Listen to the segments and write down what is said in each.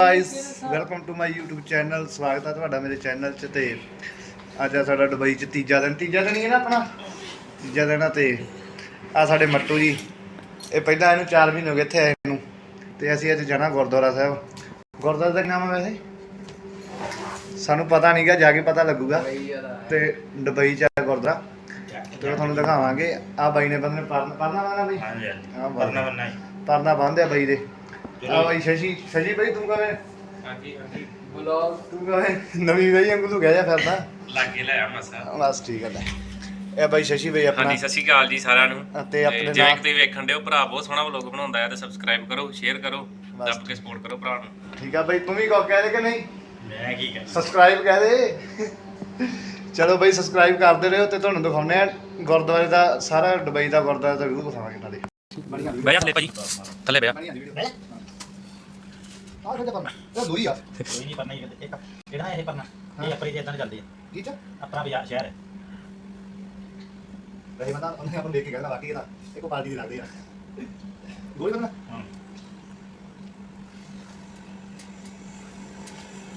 Guys welcome to my YouTube channel ਸਵਾਗਤ ਹੈ ਤੁਹਾਡਾ ਮੇਰੇ ਚੈਨਲ 'ਚ ਤੇ ਅੱਜ ਆ ਸਾਡਾ ਦੁਬਈ 'ਚ ਤੀਜਾ ਦਿਨ। ਤੀਜਾ ਦਿਨ ਹੀ ਹੈ ਨਾ ਆਪਣਾ? ਤੀਜਾ ਦਿਨ ਆ ਤੇ ਆ ਸਾਡੇ ਮੱਟੂ ਜੀ। ਇਹ ਪਹਿਲਾਂ ਇਹਨੂੰ 4 ਮਹੀਨੇ ਹੋ ਗਏ ਇੱਥੇ ਆਏ ਨੂੰ। ਤੇ ਅਸੀਂ ਅੱਜ ਜਾਣਾ ਗੁਰਦੁਆਰਾ ਸਾਹਿਬ। ਗੁਰਦੁਆਰਾ ਦਾ ਨਾਮ ਹੈ ਵੈਸੇ? ਸਾਨੂੰ ਪਤਾ ਨਹੀਂਗਾ ਜਾ ਕੇ ਪਤਾ ਲੱਗੂਗਾ। ਤੇ ਦੁਬਈ 'ਚ ਆ ਗੁਰਦੁਆਰਾ। ਤੇ ਤੁਹਾਨੂੰ ਦਿਖਾਵਾਂਗੇ। ਆ ਬਾਈ ਨੇ ਬੰਦੇ ਪਰਨਾ ਪਰਨਾ ਵਾਲਾ ਬਈ ਹਾਂਜੀ ਹਾਂ। ਕਰਨਾ ਬੰਨਾ ਹੀ। ਪਰਨਾ ਬੰਨ੍ਹਿਆ ਬਾਈ ਦੇ। ਆ ਬਾਈ ਸ਼ਸ਼ੀ ਸ਼ਸ਼ੀ ਬਾਈ ਤੂੰ ਕਹਵੇਂ ਹਾਂਜੀ ਹਾਂਜੀ। ਤੂੰ ਕਹਵੇਂ ਨਵੀਂ ਬਾਈ ਵਾਂਗੂ ਤੂੰ ਕਹਿ ਜਾ ਫਿਰਦਾ ਲਾਗੇ ਲੈ ਆ ਮਸਾ ਬਸ ਠੀਕ ਹੈ ਲੈ। ਇਹ ਬਾਈ ਸ਼ਸ਼ੀ ਬਾਈ ਆਪਣਾ। ਹਾਂਜੀ ਸਤਿ ਸ਼੍ਰੀ ਅਕਾਲ ਜੀ ਸਾਰਿਆਂ ਨੂੰ। ਤੇ ਆਪਣੇ ਜੇ ਨਾਲ ਤੇ ਵੇਖਣ ਦਿਓ ਭਰਾ ਬਹੁਤ ਸੋਹਣਾ ਵਲੌਗ ਬਣਾਉਂਦਾ ਹੈ ਤੇ ਸਬਸਕ੍ਰਾਈਬ ਕਰੋ ਸ਼ੇਅਰ ਕਰੋ ਬਸ। ਦੱਬ ਕੇ ਸਪੋਰਟ ਕਰੋ ਭਰਾ ਨੂੰ। ਠੀਕ ਆ ਬਾਈ ਤੂੰ ਵੀ ਕੋ ਕਹਿ ਦੇ ਕਿ ਨਹੀਂ? ਮੈਂ ਕੀ ਕਰ ਸਬਸਕ੍ਰਾਈਬ ਕਹਿ ਦੇ। ਚਲੋ ਬਾਈ ਸਬਸਕ੍ਰਾਈਬ ਕਰਦੇ ਰਹੋ ਤੇ ਤੁਹਾਨੂੰ ਦਿਖਾਉਂਦੇ ਆ ਗੁਰਦੁਆਰੇ ਦਾ ਸਾਰਾ ਦੁਬਈ ਦਾ ਗੁਰਦੁਆਰਾ ਦਾ ਵੀਡੀਓ ਦਿਖਾਵਾਂਗੇ ਨਾਲੇ। ਜਾ ਥੱਲੇ ਭਾਜੀ। ਥੱਲੇ ਜਾ। ਆ ਕਿਹਦਾ ਪਰਨਾ ਇਹ ਦੂਰੀ ਆ। ਕੋਈ ਨਹੀਂ ਪਰਨਾ ਹੀ ਇੱਕ ਕਿਹੜਾ ਇਹ ਪਰਨਾ? ਇਹ ਆਪਣੀ ਜਿੱਦਾਂ ਚੱਲਦੀ ਹੈ ਕੀ ਚ? ਆਪਣਾ ਬਾਜ਼ਾਰ ਸ਼ਹਿਰ। ਹੈ ਰਹੀ ਬੰਦਾ ਉਹਨੇ ਆਪਾਂ ਨੂੰ ਦੇਖ ਕੇ ਕਹਿੰਦਾ ਬਾਕੀ ਇਹਦਾ ਇੱਕੋ ਪਾਰਟੀ ਦੀ ਲੱਗਦੇ ਆ। ਗੋਲੀ ਬੰਦਾ ਹਾਂ।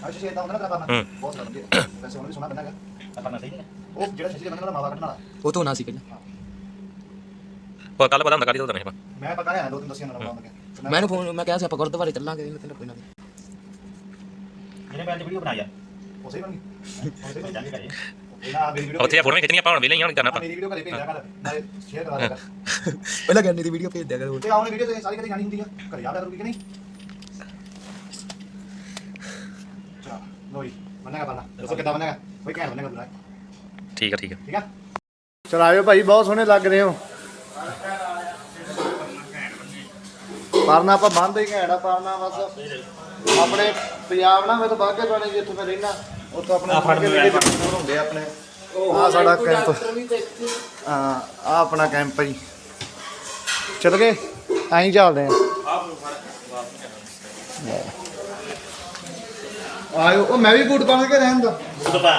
ਆ ਸ਼ਸ਼ੀ ਇਦਾਂ ਹੁੰਦਾ ਨਾ ਤੇਰਾ ਪਰਨਾ ਹੂੰ। ਬਹੁਤ ਲੱਗਦਾ ਵੈਸੇ ਉਹਨੂੰ ਵੀ ਸੋਹਣਾ ਬੰਦਾ ਹੈਗਾ। ਆਹ ਪਰਨਾ ਸਹੀ ਹੈ। ਉਹ ਜਿਹੜਾ ਸ਼ਸ਼ੀ ਦੇ ਬੰਦੇ ਦਾ ਮਾਵਾ ਕੱਢਣ ਵਾਲਾ। ਉਹ ਤੋਂ ਨਾ ਸੀ ਪਹਿਲਾਂ ਹੋਰ ਕੱਲ ਪਤਾ ਹੁੰਦਾ ਕਾਦੀ ਤੋਂ ਨਹੀਂ ਮੈਂ ਪਤਾ ਨਹੀਂ ਦੋ ਤਿੰਨ ਦਸੀਆਂ ਨਾਲ ਮਾਵਾ ਮੈਨੂੰ ਫੋਨ ਮੈਂ ਕਿਹਾ ਸੀ ਆਪਾਂ ਗੁਰਦੁਆਰੇ ਚੱਲਾਂਗੇ ਮੈਂ ਤੈਨੂੰ ਕੋਈ ਨਾ ਜਿਹੜੇ ਮੈਂ ਵੀਡੀਓ ਬਣਾ ਯਾਰ ਉਸੇ ਬਣ। ਗਈ ਇਹਨਾਂ ਮੇਰੀ ਵੀਡੀਓ ਉੱਥੇ ਫੋਟੋਆਂ ਖਿੱਚਣੀਆਂ ਆਪਾਂ ਹੁਣ ਵੇਲੇ ਹੀ ਹੁਣ ਕਰਨਾ ਆਪਾਂ। ਮੇਰੀ ਵੀਡੀਓ ਘਰੇ ਭੇਜਿਆ ਕਰ ਨਾਲੇ ਸ਼ੇਅਰ ਕਰਾ ਕਰ। ਪਹਿਲਾਂ ਗੰਨੇ ਦੀ ਵੀਡੀਓ ਭੇਜ ਦਿਆ ਕਰੋ ਤੇ ਆਉਣੇ ਵੀਡੀਓ ਤੇ ਸਾਰੀ ਕਦੇ ਜਾਣੀ ਹੁੰਦੀ ਆ। ਘਰੇ ਆ ਕਰੂਗੀ ਕਿ ਨਹੀਂ? ਚਾ ਲੋਈ ਮੰਨੇਗਾ ਪਰਨਾ ਦੱਸੋ ਕਿੱਦਾਂ ਮੰਨੇਗਾ ਕੋਈ ਕਹਿਣ ਮੰਨੇਗਾ ਪੂਰਾ ਠੀਕ ਆ ਠੀਕ ਆ। ਠੀਕ ਆ? ਚਲ ਆਇਓ ਭਾਈ ਬਹੁਤ ਸੋਹਣੇ ਲੱਗ ਰਹੇ ਹੋ। ਪਰਨਾ ਆਪਾਂ ਬੰਦ ਹੀ ਘੈਂਟਾ ਪਰਨਾ ਬਸ ਆਪਣੇ ਪੰਜਾਬ ਨਾ ਮੈਂ ਤਾਂ ਬਾਗੇ ਪਾਣੇ ਜਿੱਥੇ ਮੈਂ ਰਹਿਣਾ ਉੱਥੋਂ ਆਪਣੇ ਦੂਰ ਹੁੰਦੇ ਆ ਆਪਣੇ। ਆ ਸਾਡਾ ਕੈਂਪ। ਹਾਂ ਆ ਆਪਣਾ ਕੈਂਪ ਜੀ। ਚਲ ਗਏ? ਐਂ ਚੱਲਦੇ ਆ। ਆਇਓ ਉਹ ਮੈਂ ਵੀ ਬੂਟ ਪਾ ਕੇ ਰਹਿਣ ਦਾ। ਉਰਬਾ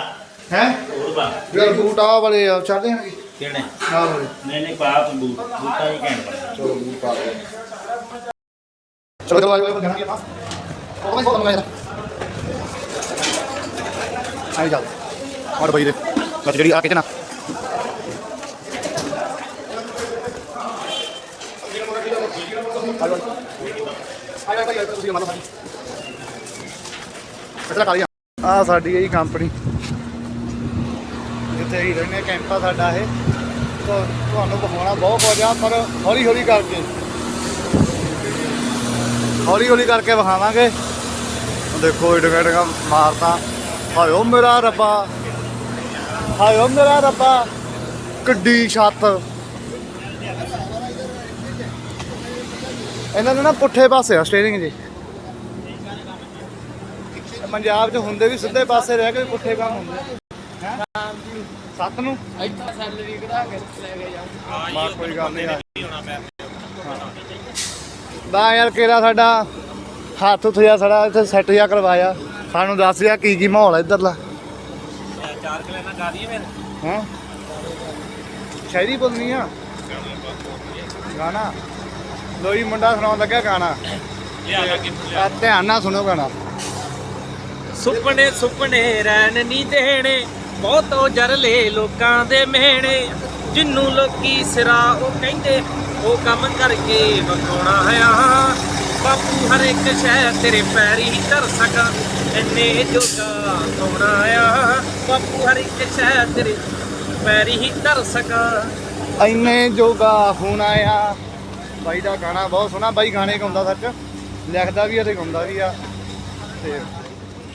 ਹੈ? ਉਰਬਾ ਯਾਰ ਬੂਟ ਆ ਵਾਲੇ ਆ ਚੱਲਦੇ ਆ। ਕਿਹੜੇ? ਆ ਵਾਲੇ। ਨਹੀਂ ਨਹੀਂ ਪਾਪ ਬੂਟ। ਬੂਟਾ ਹੀ ਬਣਦਾ ਚਲੋ ਬੂਟ ਪਾ ਲਓ ਚਲੋ ਚਲੋ ਆਇਓ ਜਾਣਾ ਆਪਾਂ ਉਹ ਮੈਂ ਬੋਲਣਾ ਯਾਰ ਆਈ ਜਾ ਔਰ ਬਈ ਦੇ ਮੈਂ ਜਿਹੜੀ ਆ ਕੇ ਨਾ ਆ ਸਾਡੀ ਇਹ ਕੰਪਨੀ ਜਿੱਥੇ ਹੀ ਰਹਿੰਦੇ ਕੈਂਪਾ ਸਾਡਾ ਇਹ। ਤੁਹਾਨੂੰ ਵਿਖਾਉਣਾ ਬਹੁਤ ਕੁਝ ਆ, ਪਰ ਹੌਲੀ ਹੌਲੀ ਕਰਕੇ। ਹੌਲੀ ਹੌਲੀ ਕਰਕੇ ਵਿਖਾਵਾਂਗੇ। ਦੇਖੋ ਇਡਗਾ ਇਡਗਾ ਮਾਰਦਾ ਹਾਇਓ ਮੇਰਾ ਰੱਬਾ। ਹਾਇਓ ਮੇਰਾ ਰੱਬਾ। ਕਿੱਡੀ ਛੱਤ। ਇਹਨਾਂ ਦੇ ਨਾ ਪੁੱਠੇ ਪਾਸੇ ਆ ਸਟੀਅਰਿੰਗ ਜੀ। ਪੰਜਾਬ 'ਚ ਹੁੰਦੇ ਵੀ ਸਿੱਧੇ ਪਾਸੇ ਰਹਿ ਕੇ ਪੁੱਠੇ ਕੰਮ ਹੁੰਦੇ ਹੈ ਸੱਤ ਨੂੰ? ਇੱਥਾ ਸੈਲਰੀ ਕਢਾ ਕੇ ਲੈ ਕੇ ਜਾ ਬਾ ਕੋਈ ਗੱਲ ਨਹੀਂ। ਬਾ ਯਾਰ ਕਿਹੜਾ ਸਾਡਾ ਹੱਥ ਉੱਠਿਆ ਸਾਡਾ ਇੱਥੇ ਸੈੱਟ ਜਿਹਾ ਕਰਵਾਇਆ। ਸਾਨੂੰ ਦੱਸ ਯਾ ਕੀ ਕੀ ਮਾਹੌਲ ਹੈ ਇੱਧਰਲਾ। ਚਾਰ ਕਲੈਨਾ ਗਾ ਦਈਏ ਫਿਰ ਹਾਂ? ਸ਼ਾਇਰੀ ਬੋਲਣੀ ਆ। ਗਾਣਾ। ਲੋਈ ਮੁੰਡਾ ਸੁਣਾਉਣ ਲੱਗਾ ਗਾਣਾ। ਲਿਆ ਧਿਆਨ ਨਾਲ ਸੁਣੋ ਗਾਣਾ। ਸੁਪਨੇ ਸੁਪਨੇ ਰਹਿਣ ਨਹੀਂ ਦੇਣੇ, ਬਹੁਤ ਜਰਲੇ ਲੋਕਾਂ ਦੇ ਮਿਹਣੇ। ਜਿੰਨੂੰ ਲੋਕੀ ਸਿਰਾ ਉਹ ਕਹਿੰਦੇ ਉਹ ਕੰਮ ਕਰਕੇ ਵਿਖਾਉਣਾ ਆ ਬਾਪੂ ਹਰ ਇੱਕ ਸ਼ੈ ਤੇਰੇ ਪੈਰੀ ਹੀ ਧਰ ਸਕਾਂ। ਇੰਨੇ ਜੋਗਾ ਹੋਣਾ ਆ ਬਾਪੂ ਹਰ ਇੱਕ ਸ਼ੈ ਤੇਰੇ ਪੈਰੀ ਹੀ ਧਰ ਸਕਾਂ। ਇੰਨੇ ਜੋਗਾ ਹੋਣਾ ਆ। ਬਾਈ ਦਾ ਗਾਣਾ ਬਹੁਤ ਸੋਹਣਾ। ਬਾਈ ਗਾਣੇ ਗਾਉਂਦਾ ਸੱਚ। ਲਿਖਦਾ ਵੀ ਆ ਤੇ ਗਾਉਂਦਾ ਵੀ ਆ। ਤੇ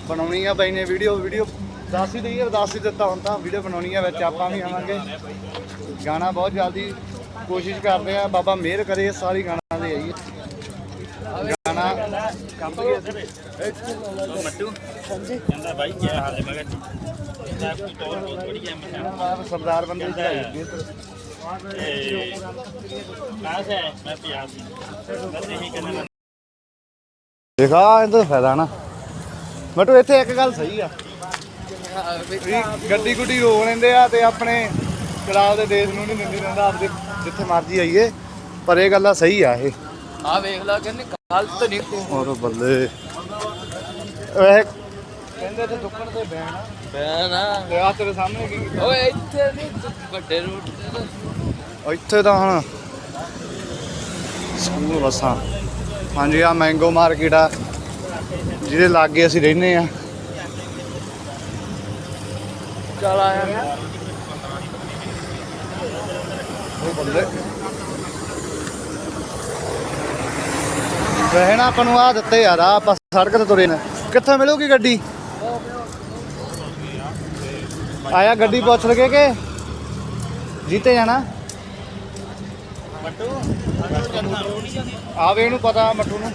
ਬਣਾਉਣੀ ਆ ਬਾਈ ਨੇ ਵੀਡੀਓ। ਵੀਡੀਓ ਦੱਸ ਹੀ ਦਈਏ, ਦੱਸ ਹੀ ਦਿੱਤਾ ਹੁਣ ਤਾਂ। ਵੀਡੀਓ ਬਣਾਉਣੀ ਆ ਵਿੱਚ ਆਪਾਂ ਵੀ ਆਵਾਂਗੇ। ਗਾਣਾ ਬਹੁਤ ਜਲਦੀ ਕੋਸ਼ਿਸ਼ ਕਰਦੇ ਆ ਬਾਬਾ ਮਿਹਰ ਕਰੇ ਸਾਰੀ ਗਾਣਾ ਦੇ ਆਈਏ। ਗਾਣਾ ਕੰਮ ਵੀ ਮੱਟੂ ਕਹਿੰਦਾ ਬਾਈ ਕੀ ਹਾਲ ਹੈ? ਮੈਂ ਕਿਹਾ ਕੋਈ ਤੌਰ ਬਹੁਤ ਹੈ ਮੈਂ ਸਰਦਾਰ ਬੰਦੇ ਦੀ ਚੜਾਈ ਹੁੰਦੀ ਇਹ ਕਹਾਂ ਸੇ ਹੈ? ਮੈਂ ਪੰਜਾਬ ਦੀ ਬਸ ਇਹੀ ਕਹਿੰਦਾ ਦੇਖਾ ਇਹਦਾ ਫਾਇਦਾ ਨਾ। ਬਟੂ ਇੱਥੇ ਇੱਕ ਗੱਲ ਸਹੀ ਆ। ਗੱਡੀ ਗੁੱਡੀ ਰੋਕ ਲੈਂਦੇ ਆ ਤੇ ਆਪਣੇ ਚਲਾਉ ਦੇ ਦੇਸ਼ ਨੂੰ ਨਹੀਂ ਦਿੰਦੀ ਰਹਿੰਦਾ ਆਪਦੇ ਜਿੱਥੇ ਮਰਜ਼ੀ ਆਈਏ ਪਰ ਇਹ ਗੱਲਾਂ ਸਹੀ ਆ ਇਹ। ਆ ਵੇਖ ਲਾ ਕਹਿੰਦੇ ਗਲਤ ਨਹੀਂ। ਤੂੰ ਔਰ ਬੱਲੇ। ਇਹ ਕਹਿੰਦੇ ਤੇ ਦੁੱਕਣ ਤੇ ਬੈਣ ਆ। ਬੈਨ ਆ। ਤੇ ਆ ਤੇਰੇ ਸਾਹਮਣੇ ਕੀ ਓਏ ਇੱਥੇ ਨਹੀਂ ਵੱਡੇ ਰੂਟ ਤੇ ਤਾਂ ਇੱਥੇ ਤਾਂ ਹੁਣ ਸਕੂਲ ਬੱਸਾਂ। ਹਾਂਜੀ ਆ ਮੈਂਗੋ ਮਾਰਕੀਟ ਆ ਜਿਹਦੇ ਲਾਗੇ ਅਸੀਂ ਰਹਿੰਦੇ ਆ। ਚਲ ਆਇਆ ਰਹਿਣਾ ਆਪਾਂ ਨੂੰ ਆ ਦਿੱਤੇ ਯਾਰ ਆਹ ਆਪਾਂ ਸੜਕ ਤੇ ਤੁਰੇ ਨੇ। ਕਿੱਥੇ ਮਿਲੂਗੀ ਗੱਡੀ? ਆਇਆ ਗੱਡੀ ਪੁੱਛ ਲਗੇ ਕਿ? ਜੀਤੇ ਜਾਣਾ? ਆਵੇ ਇਹਨੂੰ ਪਤਾ ਮੱਟੂ ਨੂੰ।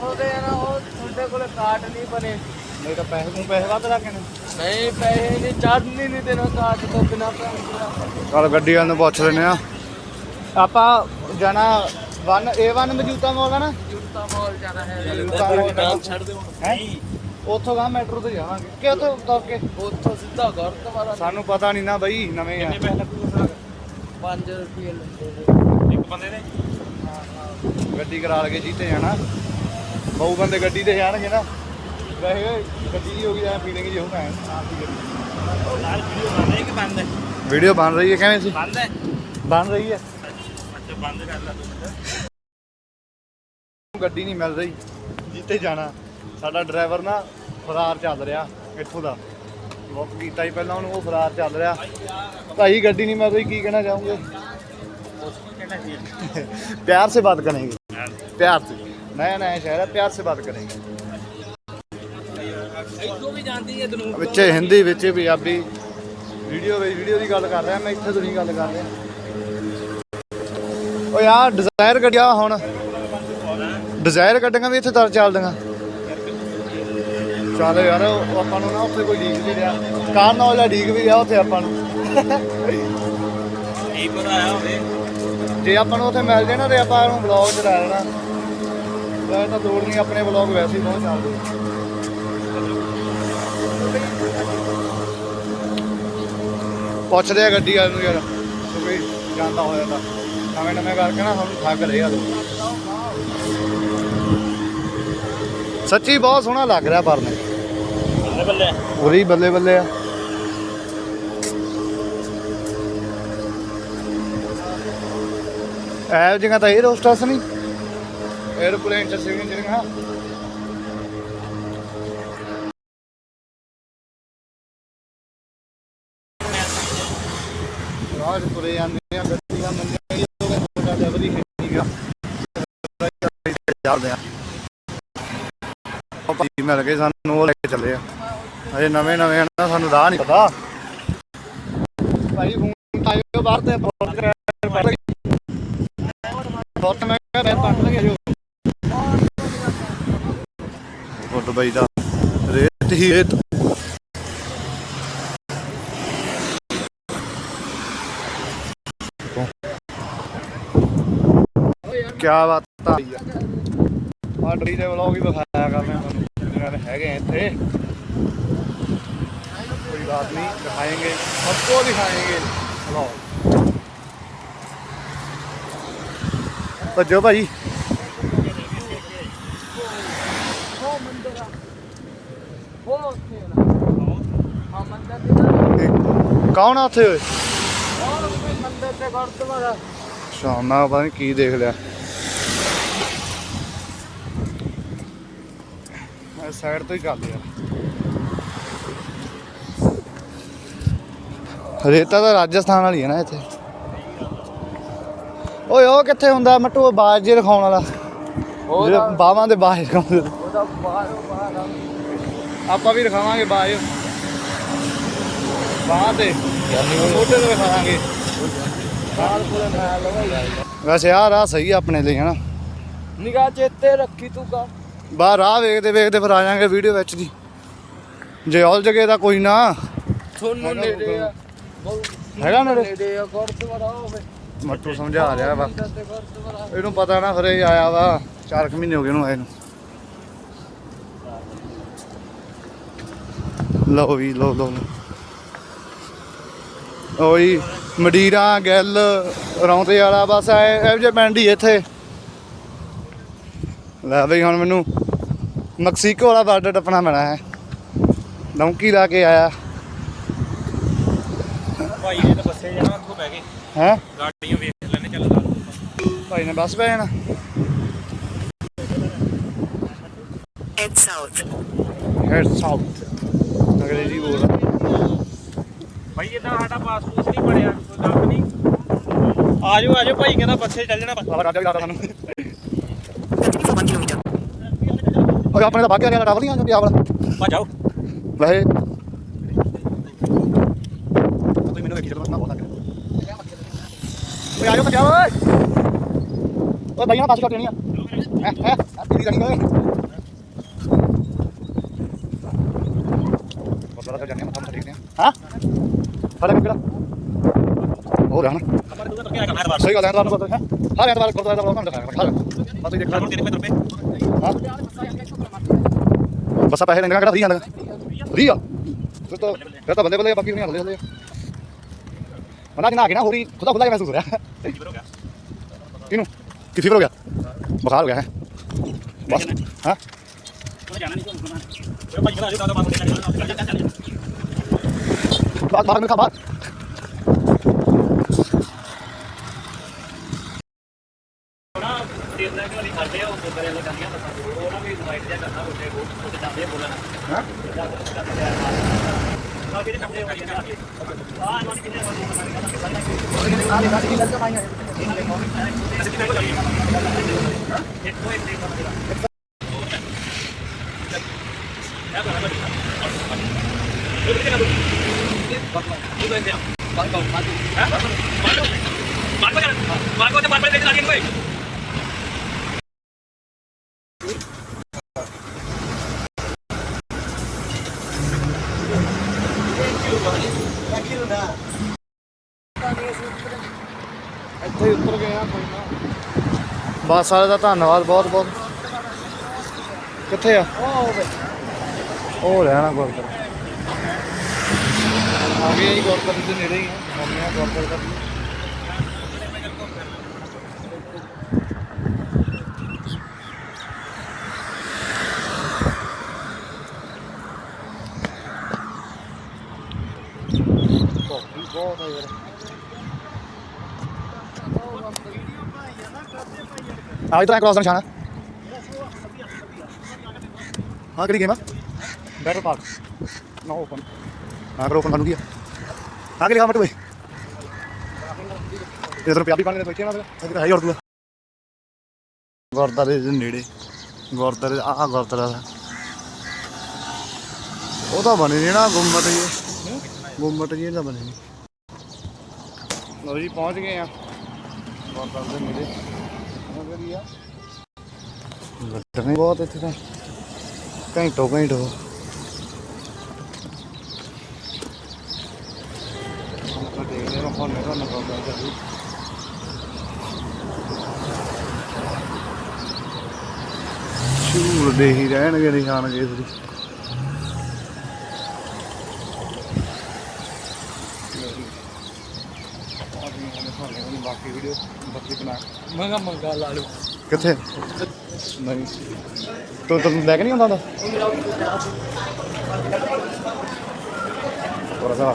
ਉਹਦੇ ਨਾ ਉਹ ਤੁਹਾਡੇ ਕੋਲੇ ਕਾਰਡ ਨਹੀਂ ਬਣੇ। ਨਹੀਂ ਤਾਂ ਪੈਸੇ ਨੂੰ ਪੈਸੇ ਵੱਧ ਰੱਖੇ ਨੇ ਨਹੀਂ ਪੈਸੇ ਨਹੀਂ ਚੜਨੀ ਨਹੀਂ ਦੇਣਾ ਕਾਰਡ ਤੋਂ ਬਿਨਾ ਪੈਸੇ। ਚਲ ਗੱਡੀ ਵਾਲ ਨੂੰ ਪੁੱਛ ਲੈਨੇ ਆ ਆਪਾਂ ਜਾਣਾ 1 A1 ਮਜੂਤਾ ਮੋਲ ਆ ਨਾ? ਜੁੱਤਾ ਮਾਲ ਜਾਣਾ ਹੈ ਜੁੱਤਾ ਮਾਲ ਨਾਲ ਛੱਡ ਦੇ ਹੈ? ਉੱਥੋਂ ਗਾ ਮੈਟਰੋ ਤੇ ਜਾਵਾਂਗੇ। ਕਿ ਉੱਥੋਂ ਤੁਰ ਕੇ? ਉੱਥੋਂ ਸਿੱਧਾ ਘਰ ਦੁਬਾਰਾ ਸਾਨੂੰ ਪਤਾ ਨਹੀਂ ਨਾ ਬਈ ਨਵੇਂ ਆ। 5 ਰੁਪਏ ਲੈਂਦੇ ਇੱਕ ਬੰਦੇ ਦੇ ਗੱਡੀ ਕਰਾ ਲਗੇ ਜੀਤੇ ਜਾਣਾ ਬਹੁ ਬੰਦੇ ਗੱਡੀ ਤੇ ਜਾਣਗੇ ਨਾ। ਵੈਸੇ ਗੱਡੀ ਦੀ ਹੋ ਗਈ ਜਾਂ ਫੀਲਿੰਗ ਜੀ ਹੋ ਗਏ ਨਾਲ ਵੀਡੀਓ ਬਣ ਰਹੀ ਕਿ ਬੰਦ ਹੈ? ਵੀਡੀਓ ਬਣ ਰਹੀ ਹੈ ਕਿਵੇਂ ਸੀ? ਬੰਦ ਹੈ? ਬਣ ਰਹੀ ਹੈ। ਬੰਦ ਕਰ ਲਾ ਤੂੰ ਗੱਡੀ ਨਹੀਂ ਮਿਲ ਰਹੀ ਜਿੱਤੇ ਜਾਣਾ ਸਾਡਾ ਡਰਾਈਵਰ ਨਾ ਫਰਾਰ ਚੱਲ ਰਿਹਾ ਇੱਥੋਂ ਦਾ ਬੁੱਕ ਕੀਤਾ ਹੀ ਪਹਿਲਾਂ ਉਹਨੂੰ ਉਹ ਫਰਾਰ ਚੱਲ ਰਿਹਾ ਭਾਈ ਗੱਡੀ ਨਹੀਂ ਮਿਲ ਰਹੀ ਕੀ ਕਹਿਣਾ ਚਾਹੋਗੇ ਕਿਹੜਾ ਸੀ प्यार से बात करेंगे प्यार से नया नया शहर है प्यार से बात करेंगे ਇੱਥੋਂ ਵੀ ਜਾਂਦੀ ਹੈ ਤੈਨੂੰ ਵਿੱਚ ਹਿੰਦੀ ਵਿੱਚ ਪੰਜਾਬੀ ਵੀਡੀਓ ਵਿੱਚ ਵੀਡੀਓ ਦੀ ਗੱਲ ਕਰ ਰਿਹਾ ਮੈਂ ਇੱਥੇ ਤੁਸੀਂ ਗੱਲ ਕਰ ਰਿਹਾ ਓ ਯਾਰ ਡਿਜ਼ਾਇਰ ਗੱਡੀਆਂ ਹੁਣ। ਡਿਜ਼ਾਇਰ ਗੱਡੀਆਂ ਵੀ ਇੱਥੇ ਤਰ ਚੱਲਦੀਆਂ। ਚੱਲ ਯਾਰ ਉਹ ਆਪਾਂ ਨੂੰ ਨਾ ਉੱਥੇ ਕੋਈ ਡੀਕ ਵੀ ਰਿਹਾ। ਕਾਰ ਨਾਲ ਦਾ ਡੀਕ ਵੀ ਰਿਹਾ ਉੱਥੇ ਆਪਾਂ ਨੂੰ। ਕੀ ਪਤਾ ਆਇਆ ਹੋਵੇ। ਜੇ ਆਪਾਂ ਨੂੰ ਉੱਥੇ ਮਿਲ ਜੇ ਨਾ ਤੇ ਆਪਾਂ ਉਹਨੂੰ ਵਲੌਗ ਚ ਲੈ ਲੈਣਾ। ਵੈਸੇ ਤਾਂ ਲੋੜ ਨਹੀਂ ਆਪਣੇ ਵਲੌਗ ਵੈਸੇ ਹੀ ਬਹੁਤ ਚੱਲਦੇ। ਪੁੱਛਦੇ ਆ ਗੱਡੀ ਵਾਲੇ ਨੂੰ ਯਾਰ ਕੋਈ ਜਾਂਦਾ ਹੋਇਆ ਤਾਂ। ਨਵੇਂ ਨਵੇਂ ਕਰਕੇ ਨਾ ਸਾਨੂੰ ਠੱਗ ਰਹੇ ਆ ਸੱਚੀ ਬਹੁਤ ਸੋਹਣਾ ਲੱਗ ਰਿਹਾ ਪਰਨੇ ਬੱਲੇ ਬੱਲੇ। ਉਰੀ ਬੱਲੇ ਬੱਲੇ ਆ। ਐ ਜਗ੍ਹਾ ਤਾਂ 에ਅਰ ਹੋਸਟਸ ਨਹੀਂ। 에어ਪਲੇਨ ਚ ਸੇਵਿੰਗ ਜਿਹੜੀਆਂ ਰਾਜ ਤੁਰੇ ਚੱਲਦੇ ਆ। ਉਹ ਭਾਈ ਮਿਲ ਗਏ ਸਾਨੂੰ, ਉਹ ਲੈ ਕੇ ਚੱਲੇ ਆ। ਅਜੇ ਨਵੇਂ ਨਵੇਂ ਆ ਨਾ, ਸਾਨੂੰ ਰਾਹ ਨਹੀਂ ਪਤਾ। ਭਾਈ ਫੋਨ ਆਇਓ ਬਾਹਰ ਤੇ ਫੋਨ ਕਰ ਬਹੁਤ ਮੈਂ ਕਿਹਾ ਮੈਂ ਪੱਟ ਲਗੇ ਜੋ ਫੋਟੋ ਬਾਈ ਦਾ ਰੇਤ ਹੀ ਰੇਤ ਕੀ ਬਾਤ ਆ। ਮਾਟਰੀ ਦੇ ਵਲੌਗ ਹੀ ਵਿਖਾਇਆ ਕਰਨੇ ਤੁਹਾਨੂੰ। ਜਿਹੜੇ ਹੈਗੇ ਇੱਥੇ। ਕੋਈ ਬਾਤ ਨਹੀਂ ਦਿਖਾਏਗੇ। ਸਭ ਕੋ ਦਿਖਾਏਗੇ। ਵਲੌਗ ਭੱਜੋ ਭਾਈ ਕੌਣ ਆ ਉੱਥੇ? ਓਏ ਮੰਦਰ ਤੇ ਗੁਰਦੁਆਰਾ। ਸ਼ਾਮ ਨਾਲ ਪਤਾ ਕੀ ਦੇਖ ਲਿਆ। ਮੈਂ ਸਾਈਡ ਤੋਂ ਹੀ ਚੱਲ ਲਿਆ। ਰੇਤਾ ਤਾਂ ਰਾਜਸਥਾਨ ਵਾਲੀ ਹੈ ਨਾ ਇੱਥੇ। ਓਏ ਉਹ ਕਿੱਥੇ ਹੁੰਦਾ ਮੱਟੂ? ਉਹ ਬਾਜ ਜੇ ਦਿਖਾਉਣ ਵਾਲਾ। ਜਿਹੜੇ ਬਾਵਾਂ ਦੇ ਬਾਜ ਦਿਖਾਉਂਦੇ ਉਹਦਾ ਆ। ਆਪਾਂ ਵੀ ਦਿਖਾਵਾਂਗੇ ਬਾਜ। ਬਾਹ ਤੇ। ਮੋਢੇ ਤੇ ਲਵਾਈ ਵੈਸੇ ਆਹ ਰਾਹ ਸਹੀ ਆ ਆਪਣੇ ਲਈ ਹਨਾ ਨਿਗਾਹ ਚੇਤੇ ਰੱਖੀ ਤੂੰ ਕਾ ਬਾਹਰ ਰਾਹ ਵੇਖਦੇ ਵੇਖਦੇ ਫਿਰ ਆ ਜਾਾਂਗੇ ਵੀਡੀਓ ਵਿੱਚ ਦੀ ਜੇ ਔਲ ਜਗੇ ਦਾ ਕੋਈ ਨਾ। ਤੁਹਾਨੂੰ ਨੇੜੇ ਆ। ਹੈਗਾ ਨੇੜੇ? ਆ ਘਰ ਦੁਬਾਰਾ ਹੋਵੇ ਮੱਟੂ ਸਮਝਾ ਰਿਹਾ ਵਾ। ਇਹਨੂੰ ਪਤਾ ਨਾ ਫਿਰ ਇਹ ਆਇਆ ਵਾ। 4 ਮਹੀਨੇ ਹੋ ਗਏ ਇਹਨੂੰ ਆਏ ਨੂੰ। ਲਓ ਵੀ ਲਓ ਲਓ। ਓਈ ਮਡੀਰਾ ਗਿੱਲ ਰੌਂਤੇ ਵਾਲਾ ਬਸ ਐ ਇਹੋ ਜਿਹੇ ਪਿੰਡ ਹੀ ਇੱਥੇ। ਲੈ ਬਈ ਹੁਣ ਮੈਨੂੰ ਮੈਕਸੀਕੋ ਵਾਲਾ ਬਾਰਡਰ ਟੱਪਣਾ ਪੈਣਾ ਹੈ। ਡੌਂਕੀ ਲਾ ਕੇ ਆਇਆ। ਭਾਈ ਨੇ ਤਾਂ ਬੱਸੇ ਜਾਣਾ ਉੱਥੋਂ ਬਹਿ ਗਏ ਹੈ? ਗਾੜੀਆਂ ਵੇਖ ਲੈਣੇ ਚੱਲ ਭਾਈ ਨੇ ਬੱਸ ਪੈ ਜਾਣਾ। Head south. ਹੈਡ ਸਾਊਥ ਅੰਗਰੇਜ਼ੀ ਬੋਲ। ਭਾਈ ਇਦਾਂ ਸਾਡਾ ਪਾਸਪੋਰਟ ਨਹੀਂ ਬਣਿਆ ਕੋਈ ਗੱਲ ਨਹੀਂ। ਆਜੋ ਆਜੋ ਭਾਈ ਕਹਿੰਦਾ ਬੱਸੇ ਚੱਲ ਜਾਣਾ। ਬਾਬਾ ਡਾਟਾ ਵੀ ਡਾਟਾ ਸਾਨੂੰ Continue for one kilometer. ਓਏ ਆਪਣੇ ਦਾ ਬਾਕੀ ਰਿਹਾ ਡਾਟਾ ਨਹੀਂ ਆ ਜੋ ਵਾਲਾ। ਭਾ ਜਾਓ। ਵੈਸੇ ਤੁਸੀਂ ਮੈਨੂੰ ਵੇਖੀ ਜਦੋਂ ਨਾ ਬੋਲ ਲੱਗ। ਓਏ ਆਜੋ ਮੈਂ ਓਏ। ਓਏ ਭਾਈਆਂ ਪਾਸ ਕਰ ਦੇਣੀ ਆ। ਹੈ ਹੈ ਤੇਰੀ ਜਾਣੀ ਓਏ। ਬਸ ਬੜਾ ਜਾਣੀ ਮੱਥਾ ਠੀਕ ਨੇ ਹਾਂ? ਫੜਾ ਕਿਹੜਾ? ਹੋ ਰਿਹਾ ਨਾ ਆਪਣੇ ਦੂਗਾ ਕਰਕੇ ਆ ਕਰਨਾ ਬਾਰ ਸਹੀ ਗੱਲ ਹੈ ਤੁਹਾਨੂੰ ਪਤਾ ਹੈ? ਹਰ ਐਤਵਾਰ ਗੁਰਦੁਆਰੇ ਦਾ ਪ੍ਰੋਗਰਾਮ ਦਿਖਾਇਆ ਇਹ ਦੇਖ। ਬਸ ਪੈਸੇ ਲੈਣਾ ਕਿਹੜਾ ਫਰੀ ਆਂਦਾ ਫਰੀ ਆ ਫਿਰ ਤਾਂ ਫਿਰ ਤਾਂ ਬੰਦੇ ਬੰਦੇ ਬਾਕੀ ਨਹੀਂ ਹੱਲਦੇ ਹੱਲਦੇ ਮਨਾ ਕਿਨਾ ਕਿਨਾ ਹੋਰੀ ਖੁਦਾ ਖੁਦਾ ਮਹਿਸੂਸ ਹੋ ਰਿਹਾ। ਕਿਨੂੰ ਕੀ ਫੀਵਰ ਹੋ ਗਿਆ? ਬੁਖਾਰ ਹੋ ਗਿਆ ਹੈ? ਬਸ। ਹਾਂ। ਉਹ ਜਾਣਾ ਨਹੀਂ ਘੁੰਮਣਾ ਉਹ ਭਾਈ ਕਹਿੰਦਾ ਆਜੋ ਕਾਹਦਾ ਪਾਸਪੋਰਟ ਬਾਹਰ ਬਾਹਰ ਮਿਲ ਖਾ ਬਾਹਰ ਨਾ। ਤੇਲ ਲੈ ਕੇ ਵਾਲੀ ਖਾਦੇ ਆ ਉਹ ਗੁਰਦੁਆਰੇ ਵਾਲੇ ਕਰਨੀਆਂ ਦੱਸਾਂ ਉਹ ਨਾ ਵੀ ਇਨਵਾਈਟ ਜਿਆ ਕਰਨਾ ਉੱਤੇ ਉਹ ਉੱਤੇ ਜਾਂਦੇ ਆ ਬੋਲਣ ਹਾਂ ਆ ਕਿਹਦੇ ਕੱਪੜੇ ਹੋ? ਗਏ ਆ ਨੋਟ ਕਿੰਨੇ ਮਾਰਕੋ ਤੇ ਮਾਰਕੋ ਤੇ ਲਾ ਕੇ ਕੋਈ ਇੱਥੇ ਉੱਤਰ ਗਏ ਆ ਕੋਈ ਨਾ ਬਸ ਸਾਰੇ ਦਾ ਧੰਨਵਾਦ ਬਹੁਤ ਬਹੁਤ। ਕਿੱਥੇ ਆ? ਉਹ ਰਹਿਣਾ ਗੁਰਦੁਆਰਾ। ਆ ਗਏ ਜੀ ਗੁਰਦੁਆਰੇ ਦੇ ਨੇੜੇ ਹੀ ਆ। ਮੰਮੀ ਆ ਆ ਇਧਰ ਕ੍ਰਾਸ ਦਾ ਨਿਸ਼ਾਨ। ਹੈ ਕਿਹੜੀ ਗੇਮ ਆ? ਬੈਟਰ ਪਾਰਕ ਨਾ ਓਪਨ ਹਾਂ ਪਰ ਓਪਨ ਬਣੂਗੀ ਆ। ਹਾਂ ਕਿਹੜੀ ਖਾਮਟ ਓਏ ਇਧਰ ਪੰਜਾਬੀ ਪਾਣੀ ਦੇ ਬੈਠੇ ਨਾ ਫਿਰ। ਹੈ ਹੀ ਉਰਦੂ ਗੁਰਦਾਰੇ ਦੇ ਨੇੜੇ। ਗੁਰਦਾਰੇ ਆ ਗੁਰਦਾਰਾ ਦਾ। ਉਹ ਤਾਂ ਬਣੇ ਨਹੀਂ ਨਾ ਗੁੰਮਟ ਜੀ ਗੁੰਮਟ ਜੀ ਤਾਂ ਬਣੇ ਨਹੀਂ ਲੋ ਜੀ ਪਹੁੰਚ ਗਏ ਆ। ਗੁਰਦਾਰੇ ਦੇ ਨੇੜੇ। ਵਧੀਆ। ਲੱਗਣੇ ਬਹੁਤ ਇੱਥੇ ਤਾਂ। ਘੰਟੋ ਘੰਟੋ। ਆਪਾਂ ਸ਼ੂਰ ਦੇ ਹੀ ਰਹਿਣਗੇ ਨਿਸ਼ਾਨ ਜੇ ਤੁਸੀਂ। ਬਾਕੀ ਵੀਡੀਓ ਬਾਕੀ ਬਣਾ ਮੰਗਾ ਮੰਗਾ ਲਾ ਲਓ। ਕਿੱਥੇ? ਨਹੀਂ। ਤੂੰ ਤੂੰ ਲੈ ਕੇ ਨਹੀਂ ਆਉਂਦਾ ਹੁੰਦਾ? ਥੋੜਾ ਸਾ ਆ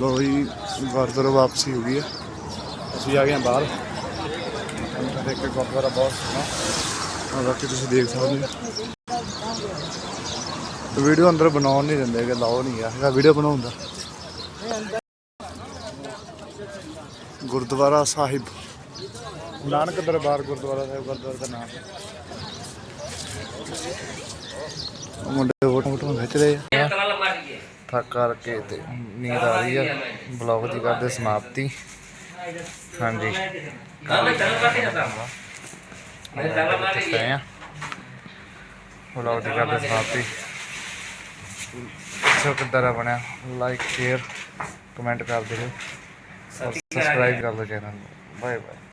ਲੋ ਜੀ ਗੁਰਦੁਆਰਾ ਵਾਪਸੀ ਹੋ ਗਈ ਆ ਅਸੀਂ ਆ ਗਏ ਹਾਂ ਬਾਹਰ। ਅੰਦਰ ਦੇਖ ਕੇ ਗੁਰਦੁਆਰਾ ਬਹੁਤ ਸੋਹਣਾ। ਆ ਬਾਕੀ ਤੁਸੀਂ ਦੇਖ ਸਕਦੇ ਹੋ। ਵੀਡੀਓ ਅੰਦਰ ਬਣਾਉਣ ਨਹੀਂ ਦਿੰਦੇ ਕਿ ਲਾਓ ਨਹੀਂ ਆ। ਹੈਗਾ ਵੀਡੀਓ ਬਣਾਉਂਦਾ ਗੁਰਦੁਆਰਾ ਸਾਹਿਬ। ਨਾਨਕ ਦਰਬਾਰ ਗੁਰਦੁਆਰਾ ਸਾਹਿਬ ਗੁਰਦੁਆਰਾ ਦਾ ਨਾਮ। ਉਹ ਮੁੰਡੇ ਫੋਟੋ ਫੋਟੋ ਖਿੱਚ ਰਹੇ ਆ। ਥੱਕ ਕਰਕੇ ਤੇ ਨੀਂਦ ਆ ਰਹੀ ਆ। ਬਲੌਗ ਦੀ ਕਰਦੇ ਸਮਾਪਤੀ। ਹਾਂਜੀ। ਬਲੌਗ ਦੀ ਕਰਦੇ ਸਮਾਪਤੀ। ਸੋ ਕਿੱਦਾਂ ਦਾ ਬਣਿਆ? ਲਾਈਕ ਸ਼ੇਅਰ ਕਮੈਂਟ ਕਰ ਦਿਓ ਸਬਸਕ੍ਰਾਈਬ ਕਰ ਲਓ ਚੈਨਲ ਨੂੰ। Bye bye